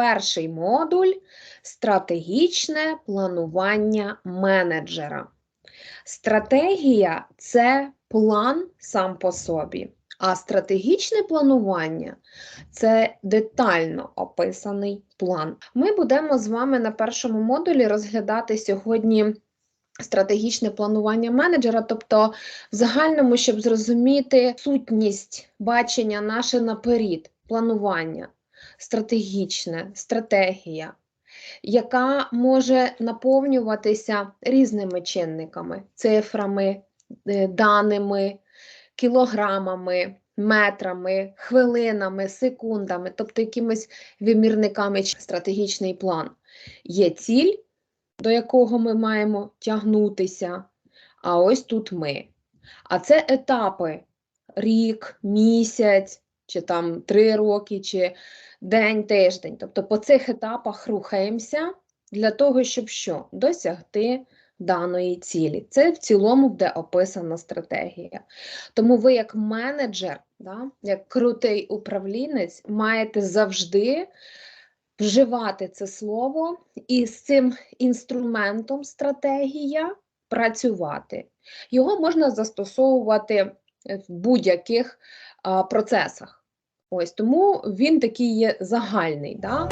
перший модуль стратегічне планування менеджера. Стратегія це план сам по собі, а стратегічне планування це детально описаний план. Ми будемо з вами на першому модулі розглядати сьогодні стратегічне планування менеджера, тобто в загальному, щоб зрозуміти сутність бачення наше наперед, планування, стратегічне, стратегія, яка може наповнюватися різними чинниками, цифрами, е, даними, кілограмами, метрами, хвилинами, секундами, тобто якимись вимірниками стратегічний план. Є ціль, до якого ми маємо тягнутися, а ось тут ми. А це етапи: рік, місяць, чи там три роки, чи день, тиждень. Тобто по цих етапах рухаємося для того, щоб що? Досягти даної цілі. Це в цілому буде описана стратегія. Тому ви, як менеджер, да, як крутий управлінець, маєте завжди вживати це слово і з цим інструментом стратегія працювати. Його можна застосовувати в будь-яких процесах. Ось тому він такий є загальний. Да?